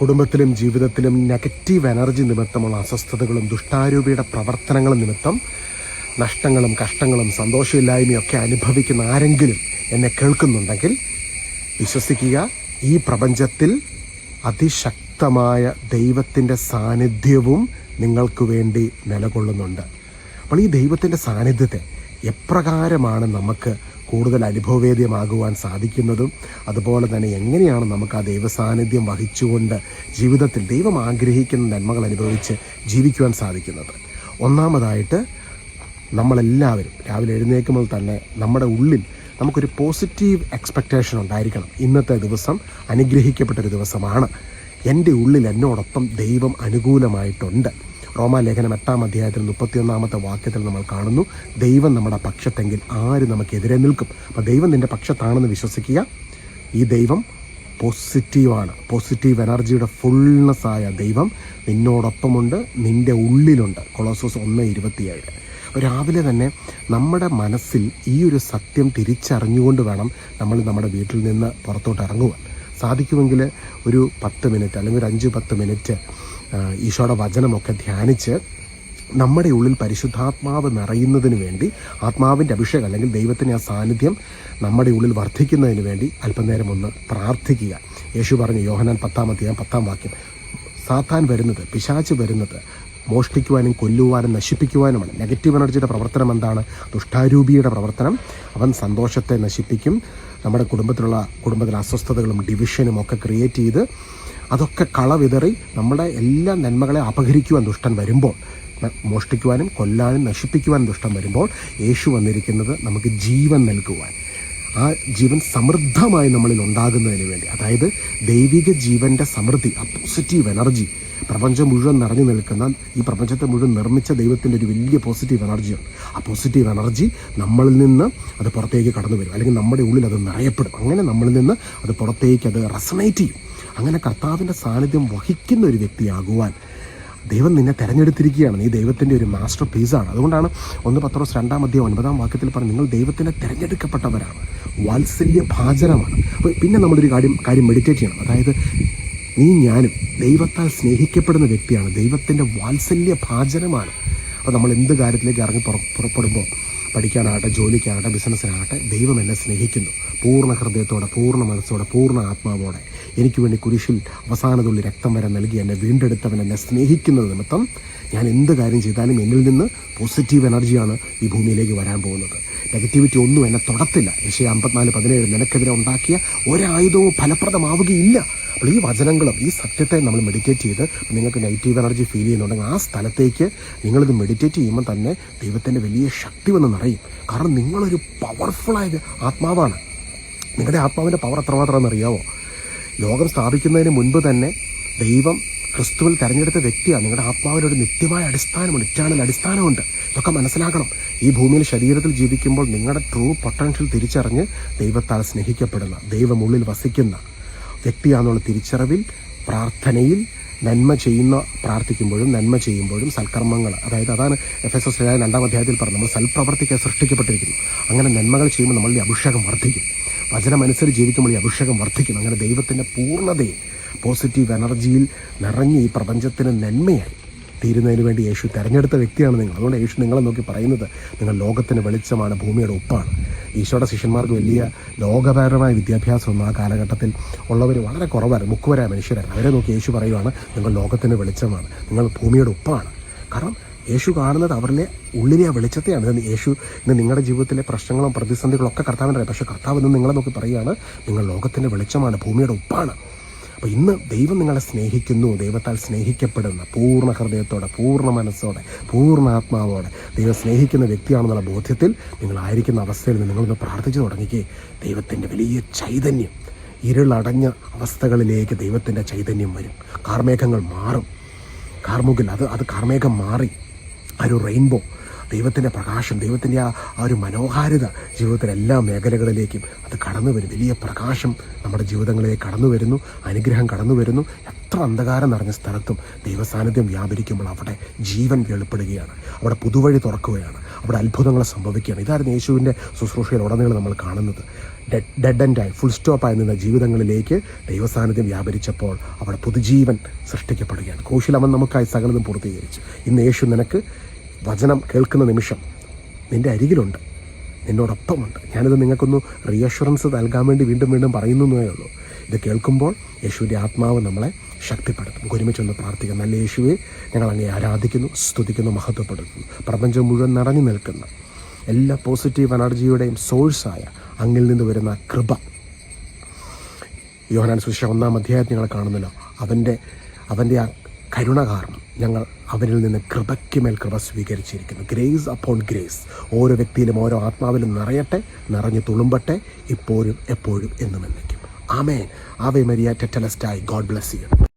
കുടുംബത്തിലും ജീവിതത്തിലും negative energy നിമിത്തമുള്ള അസ്വസ്ഥതകളും ദുഷ്ടാരൂപിയുടെ പ്രവർത്തനങ്ങളും നിമിത്തം നഷ്ടങ്ങളും കഷ്ടങ്ങളും സന്തോഷമില്ലായ്മയൊക്കെ അനുഭവിക്കുന്ന ആരെങ്കിലും എന്നെ കേൾക്കുന്നുണ്ടെങ്കിൽ വിശ്വസിക്കുക ഈ പ്രപഞ്ചത്തിൽ അതിശക്തമായ ദൈവത്തിന്റെ സാന്നിധ്യവും നിങ്ങൾക്ക് വേണ്ടി നിലകൊള്ളുന്നുണ്ട്. അപ്പോൾ ഈ ദൈവത്തിന്റെ സാന്നിധ്യത്തെ എപ്രകാരമാണ് നമുക്ക് കൂടുതൽ അനുഭവവേദ്യമാകുവാൻ സാധിക്കുന്നതും? അതുപോലെ തന്നെ എങ്ങനെയാണ് നമുക്ക് ആ ദൈവസാന്നിധ്യം വഹിച്ചുകൊണ്ട് ജീവിതത്തിൽ ദൈവം ആഗ്രഹിക്കുന്ന നന്മകൾ അനുഭവിച്ച് ജീവിക്കുവാൻ സാധിക്കുന്നത്? ഒന്നാമതായിട്ട് നമ്മളെല്ലാവരും രാവിലെ എഴുന്നേൽക്കുമ്പോൾ തന്നെ നമ്മുടെ ഉള്ളിൽ നമുക്കൊരു പോസിറ്റീവ് എക്സ്പെക്റ്റേഷൻ ഉണ്ടായിരിക്കണം. ഇന്നത്തെ ദിവസം അനുഗ്രഹിക്കപ്പെട്ടൊരു ദിവസമാണ്. എന്റെ ഉള്ളിൽ എന്നോടൊപ്പം ദൈവം അനുകൂലമായിട്ടുണ്ട്. റോമാലേഖനം എട്ടാം അധ്യായത്തിൽ മുപ്പത്തിയൊന്നാമത്തെ വാക്യത്തിൽ നമ്മൾ കാണുന്നു ദൈവം നമ്മുടെ പക്ഷത്തെങ്കിൽ ആര് നമുക്കെതിരെ നിൽക്കും? അപ്പോൾ ദൈവം നിന്റെ പക്ഷത്താണെന്ന് വിശ്വസിക്കുക. ഈ ദൈവം പോസിറ്റീവാണ് പോസിറ്റീവ് എനർജിയുടെ ഫുൾനെസ് ആയ ദൈവം നിന്നോടൊപ്പമുണ്ട് നിന്റെ ഉള്ളിലുണ്ട്. കൊളോസോസ് ഒന്ന് ഇരുപത്തിയേഴ്. രാവിലെ തന്നെ നമ്മുടെ മനസ്സിൽ ഈ ഒരു സത്യം തിരിച്ചറിഞ്ഞുകൊണ്ട് വേണം നമ്മൾ നമ്മുടെ വീട്ടിൽ നിന്ന് പുറത്തോട്ട് ഇറങ്ങുവാൻ. സാധിക്കുമെങ്കിൽ ഒരു പത്ത് മിനിറ്റ് അല്ലെങ്കിൽ ഒരു അഞ്ച് പത്ത് മിനിറ്റ് ഈശോയുടെ വചനമൊക്കെ ധ്യാനിച്ച് നമ്മുടെ ഉള്ളിൽ പരിശുദ്ധാത്മാവ് നിറയുന്നതിന് വേണ്ടി ആത്മാവിന്റെ അഭിഷേകം അല്ലെങ്കിൽ ദൈവത്തിന്റെ ആ സാന്നിധ്യം നമ്മുടെ ഉള്ളിൽ വർദ്ധിക്കുന്നതിന് വേണ്ടി അല്പനേരം ഒന്ന് പ്രാർത്ഥിക്കുക. യേശു പറഞ്ഞു യോഹനാൻ പത്താം അധ്യായം പത്താം വാക്യം സാത്താൻ വരുന്നത് പിശാച്ച് വരുന്നത് മോഷ്ടിക്കുവാനും കൊല്ലുവാനും നശിപ്പിക്കുവാനുമാണ്. നെഗറ്റീവ് എനർജിയുടെ പ്രവർത്തനം എന്താണ്? ദുഷ്ടാരൂപിയുടെ പ്രവർത്തനം. അവൻ സന്തോഷത്തെ നശിപ്പിക്കും. നമ്മുടെ കുടുംബത്തിലുള്ള കുടുംബത്തിലെ അസ്വസ്ഥതകളും ഡിവിഷനും ഒക്കെ ക്രിയേറ്റ് ചെയ്ത് അതൊക്കെ കളവിതറി നമ്മുടെ എല്ലാ നന്മകളെ അപഹരിക്കുവാൻ ദുഷ്ടൻ വരുമ്പോൾ മോഷ്ടിക്കുവാനും കൊല്ലാനും നശിപ്പിക്കുവാനും ദുഷ്ടം വരുമ്പോൾ യേശു വന്നിരിക്കുന്നത് നമുക്ക് ജീവൻ നൽകുവാൻ. ആ ജീവൻ സമൃദ്ധമായി നമ്മളിൽ ഉണ്ടാകുന്നതിന് വേണ്ടി. അതായത് ദൈവിക ജീവന്റെ സമൃദ്ധി ആ പോസിറ്റീവ് എനർജി പ്രപഞ്ചം മുഴുവൻ നിറഞ്ഞു നിൽക്കുന്ന ഈ പ്രപഞ്ചത്തെ മുഴുവൻ നിർമ്മിച്ച ദൈവത്തിന്റെ ഒരു വലിയ പോസിറ്റീവ് എനർജിയാണ് ആ പോസിറ്റീവ് എനർജി നമ്മളിൽ നിന്ന് അത് പുറത്തേക്ക് കടന്നു വരും. അല്ലെങ്കിൽ നമ്മുടെ ഉള്ളിൽ അത് നിറയപ്പെടും. അങ്ങനെ നമ്മളിൽ നിന്ന് അത് പുറത്തേക്ക് അത് റെസണേറ്റ് ചെയ്യും. അങ്ങനെ കർത്താവിന്റെ സാന്നിധ്യം വഹിക്കുന്ന ഒരു വ്യക്തിയാകുവാൻ ദൈവം നിന്നെ തിരഞ്ഞെടുത്തിരിക്കുകയാണ്. നീ ദൈവത്തിന്റെ ഒരു മാസ്റ്റർ പീസാണ് അതുകൊണ്ടാണ് ഒന്ന് പത്രോസ് രണ്ടാം അധ്യായം ഒൻപതാം വാക്യത്തിൽ പറഞ്ഞു നിങ്ങൾ ദൈവത്തിന്റെ തിരഞ്ഞെടുക്കപ്പെട്ടവരാണ്. വാത്സല്യ ഭാചനമാണ് അപ്പോൾ പിന്നെ നമ്മളൊരു കാര്യം കാര്യം മെഡിറ്റേറ്റ് ചെയ്യണം. അതായത് നീ ഞാനും ദൈവത്താൽ സ്നേഹിക്കപ്പെടുന്ന വ്യക്തിയാണ്. ദൈവത്തിന്റെ വാത്സല്യ ഭാചനമാണ് അപ്പോൾ നമ്മൾ എന്ത് കാര്യത്തിലേക്ക് ഇറങ്ങി പുറ പുറപ്പെടുമ്പോൾ പഠിക്കാനാകട്ടെ ജോലിക്കാകട്ടെ ബിസിനസ്സിനാകട്ടെ ദൈവം എന്നെ സ്നേഹിക്കുന്നു. പൂർണ ഹൃദയത്തോടെ പൂർണ മനസ്സോടെ പൂർണ ആത്മാവോടെ എനിക്ക് വേണ്ടി കുരിശിൽ അവസാനതുള്ളി രക്തം വരെ നൽകി എന്നെ വീണ്ടെടുത്തവൻ എന്നെ സ്നേഹിക്കുന്നത് നിമിത്തം ഞാൻ എന്ത് കാര്യം ചെയ്താലും എന്നിൽ നിന്ന് പോസിറ്റീവ് എനർജിയാണ് ഈ ഭൂമിയിലേക്ക് വരാൻ പോകുന്നത്. നെഗറ്റിവിറ്റി ഒന്നും എന്നെ തൊടത്തില്ല. ഏഷ്യ അമ്പത്തിനാല് പതിനേഴ് നിനക്കെതിരെ ഉണ്ടാക്കിയ ഒരായുധവും ഫലപ്രദമാവുകയില്ല. അപ്പോൾ ഈ വചനങ്ങളും ഈ സത്യത്തെ നമ്മൾ മെഡിറ്റേറ്റ് ചെയ്ത് നിങ്ങൾക്ക് നെഗറ്റീവ് എനർജി ഫീൽ ചെയ്യുന്നുണ്ടെങ്കിൽ ആ സ്ഥലത്തേക്ക് നിങ്ങളിത് മെഡിറ്റേറ്റ് ചെയ്യുമ്പോൾ തന്നെ ദൈവത്തിന്റെ വലിയ ശക്തി വന്ന് നിറയും. കാരണം നിങ്ങളൊരു പവർഫുള്ളായ ആത്മാവാണ്. നിങ്ങളുടെ ആത്മാവിന്റെ പവർ എത്രമാത്രമാണെന്ന് അറിയാമോ ലോകം സ്ഥാപിക്കുന്നതിന് മുൻപ് തന്നെ ദൈവം ക്രിസ്തുവിൽ തിരഞ്ഞെടുത്ത വ്യക്തിയാണ്. നിങ്ങളുടെ ആത്മാവിന് ഒരു നിത്യമായ അടിസ്ഥാനമുണ്ട്. ഇറ്റാണൽ അടിസ്ഥാനമുണ്ട്. ഇതൊക്കെ മനസ്സിലാക്കണം. ഈ ഭൂമിയിൽ ശരീരത്തിൽ ജീവിക്കുമ്പോൾ നിങ്ങളുടെ ട്രൂ പൊട്ടൻഷ്യൽ തിരിച്ചറിഞ്ഞ് ദൈവത്താൽ സ്നേഹിക്കപ്പെടുന്ന ദൈവമുള്ളിൽ വസിക്കുന്ന വ്യക്തിയാണെന്നുള്ള തിരിച്ചറിവിൽ പ്രാർത്ഥനയിൽ നന്മ ചെയ്യുന്ന പ്രാർത്ഥിക്കുമ്പോഴും നന്മ ചെയ്യുമ്പോഴും സൽക്കർമ്മങ്ങൾ. അതായത് അതാണ് എഫ് എസ് എസ് രണ്ടാം അധ്യായത്തിൽ പറഞ്ഞു നമ്മൾ സൽപ്രവർത്തിക്കാൻ സൃഷ്ടിക്കപ്പെട്ടിരിക്കുന്നു. അങ്ങനെ നന്മകൾ ചെയ്യുമ്പോൾ നമ്മളുടെ അഭിഷേകം വർദ്ധിക്കും. വചനമനുസരിച്ച് ജീവിക്കുമ്പോൾ ഈ അഭിഷേകം വർദ്ധിക്കും. അങ്ങനെ ദൈവത്തിന്റെ പൂർണതയിൽ പോസിറ്റീവ് എനർജിയിൽ നിറഞ്ഞ് ഈ പ്രപഞ്ചത്തിന് നന്മയായി. തീരുന്നതിന് വേണ്ടി യേശു തിരഞ്ഞെടുത്ത വ്യക്തിയാണ് നിങ്ങൾ. അതുകൊണ്ട് യേശു നിങ്ങളെ നോക്കി പറയുന്നത് നിങ്ങൾ ലോകത്തിന് വെളിച്ചമാണ് ഭൂമിയുടെ ഉപ്പാണ്. ഈശോയുടെ ശിഷ്യന്മാർക്ക് വലിയ ലോകപരമായ വിദ്യാഭ്യാസമൊന്നും ആ കാലഘട്ടത്തിൽ ഉള്ളവർ വളരെ കുറവായിരുന്നു മുക്കുവരായ മനുഷ്യരായിരുന്നു അവരെ നോക്കി യേശു പറയുവാണ് നിങ്ങൾ ലോകത്തിന് വെളിച്ചമാണ് നിങ്ങൾ ഭൂമിയുടെ ഉപ്പാണ്. കാരണം യേശു കാണുന്നത് അവരിലെ ഉള്ളിലെ ആ വെളിച്ചത്തെയാണ്. ഇത് യേശു ഇന്ന് നിങ്ങളുടെ ജീവിതത്തിലെ പ്രശ്നങ്ങളും പ്രതിസന്ധികളും ഒക്കെ കർത്താവിന്റെ പക്ഷേ കർത്താവ് ഇന്ന് നിങ്ങളെ നോക്കി പറയുകയാണ് നിങ്ങൾ ലോകത്തിന്റെ വെളിച്ചമാണ് ഭൂമിയുടെ ഉപ്പാണ്. അപ്പോൾ ഇന്ന് ദൈവം നിങ്ങളെ സ്നേഹിക്കുന്നു. ദൈവത്താൽ സ്നേഹിക്കപ്പെടുന്ന പൂർണ ഹൃദയത്തോടെ പൂർണ മനസ്സോടെ പൂർണ ആത്മാവോടെ ദൈവം സ്നേഹിക്കുന്ന വ്യക്തിയാണെന്നുള്ള ബോധ്യത്തിൽ നിങ്ങളായിരിക്കുന്ന അവസ്ഥയിൽ നിന്ന് നിങ്ങളൊന്ന് പ്രാർത്ഥിച്ചു തുടങ്ങിക്കേ. ദൈവത്തിന്റെ വലിയ ചൈതന്യം ഇരുളടഞ്ഞ അവസ്ഥകളിലേക്ക് ദൈവത്തിന്റെ ചൈതന്യം വരും. കാർമേഘങ്ങൾ മാറും. കാർമുകിൽ അത് അത് കാർമേഘം മാറി. ആ ഒരു റെയിൻബോ ദൈവത്തിന്റെ പ്രകാശം ദൈവത്തിന്റെ ആ ആ ഒരു മനോഹാരിത ജീവിതത്തിലെ എല്ലാ മേഖലകളിലേക്കും അത് കടന്നു വരും വലിയ പ്രകാശം നമ്മുടെ ജീവിതങ്ങളിലേക്ക് കടന്നു വരുന്നു അനുഗ്രഹം കടന്നു വരുന്നു. എത്ര അന്ധകാരം നിറഞ്ഞ സ്ഥലത്തും ദൈവസാന്നിധ്യം വ്യാപരിക്കുമ്പോൾ അവിടെ ജീവൻ വെളിപ്പെടുകയാണ്. അവിടെ പുതുവഴി തുറക്കുകയാണ്. അവിടെ അത്ഭുതങ്ങൾ സംഭവിക്കുകയാണ്. ഇതായിരുന്നു യേശുവിന്റെ ശുശ്രൂഷയിൽ ഉടനീളം നമ്മൾ കാണുന്നത്. ഡെഡ് ഡെഡ് ആയി ഫുൾ സ്റ്റോപ്പായി നിന്ന ജീവിതങ്ങളിലേക്ക് ദൈവസാന്നിധ്യം വ്യാപരിച്ചപ്പോൾ അവിടെ പുതുജീവൻ സൃഷ്ടിക്കപ്പെടുകയാണ്. കോശിലവൻ നമുക്കായി സകലതും പൂർത്തീകരിച്ചു. ഇന്ന് യേശു നിനക്ക് വചനം കേൾക്കുന്ന നിമിഷം നിന്റെ അരികിലുണ്ട്. നിന്നോടൊപ്പമുണ്ട്. ഞാനിത് നിങ്ങൾക്കൊന്ന് റീഅഷുറൻസ് നൽകാൻ വേണ്ടി വീണ്ടും വീണ്ടും പറയുന്നു എന്നേ ഉള്ളൂ. ഇത് കേൾക്കുമ്പോൾ യേശുവിന്റെ ആത്മാവ് നമ്മളെ ശക്തിപ്പെടുത്തും. ഒരുമിച്ചൊന്ന് പ്രാർത്ഥിക്കാം. നല്ല യേശുവെ ഞങ്ങൾ അങ്ങേ ആരാധിക്കുന്നു സ്തുതിക്കുന്നു മഹത്വപ്പെടുത്തുന്നു. പ്രപഞ്ചം മുഴുവൻ നിറഞ്ഞു നിൽക്കുന്ന എല്ലാ പോസിറ്റീവ് എനർജിയുടെയും സോഴ്സായ അങ്ങിൽ നിന്ന് വരുന്ന കൃപ. യോഹനാൻ സുശ ഒന്നാം അധ്യായത്തിൽ ഞങ്ങൾ കാണുന്നല്ലോ. അവന്റെ അവന്റെ ആ കരുണ കാരണം ഞങ്ങൾ അവരിൽ നിന്ന് കൃപയ്ക്ക് മേൽ കൃപ സ്വീകരിച്ചിരിക്കുന്നു. Grace upon grace. ഓരോ വ്യക്തിയിലും ഓരോ ആത്മാവിലും നിറയട്ടെ നിറഞ്ഞു തുളുമ്പട്ടെ ഇപ്പോഴും എപ്പോഴും എന്നും എന്നേക്കും. ആമേൻ. ആവേ മരിയ ടെറ്റലസ്റ്റായി. God bless you.